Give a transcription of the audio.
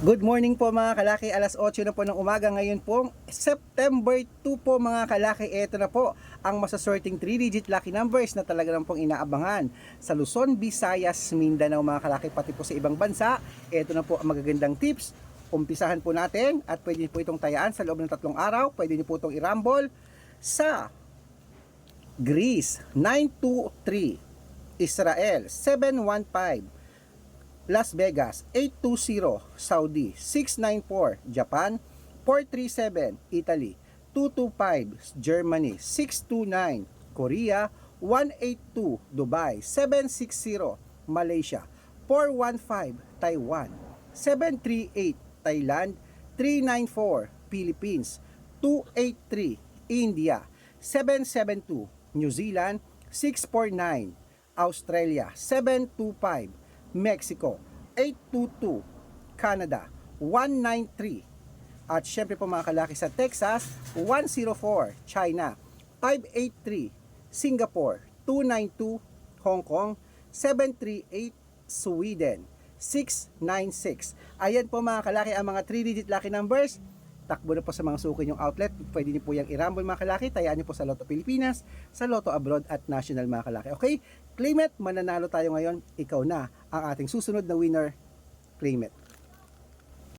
Good morning po mga kalaki, alas 8 na po ng umaga. Ngayon po, September 2 po mga kalaki, ito na po ang masasorting 3-digit lucky numbers na talaga lang pong inaabangan. Sa Luzon, Visayas, Mindanao mga kalaki, pati po sa ibang bansa, ito na po ang magagandang tips, umpisahan po natin at pwede po itong tayaan sa loob ng tatlong araw, pwede niyo po itong irambol sa Greece 923, Israel 715, Las Vegas 820 Saudi 694 Japan 437 Italy 225 Germany 629 Korea 182 Dubai 760 Malaysia 415 Taiwan 738 Thailand 394 Philippines 283 India 772 New Zealand 649 Australia 725 Mexico. 822 Canada. 193 at syempre po mga kalaki sa Texas 104 China. 583 Singapore. 292 Hong Kong. 738 Sweden. 696 ayan po mga kalaki ang mga 3 digit lucky numbers takbo na po sa mga suki yung outlet. Pwede niyo po yung irambol mga kalaki. Tayaan niyo po sa Lotto Pilipinas, sa Lotto Abroad at National mga kalaki. Okay? Claim it, mananalo tayo ngayon. Ikaw na ang ating susunod na winner. Claim it.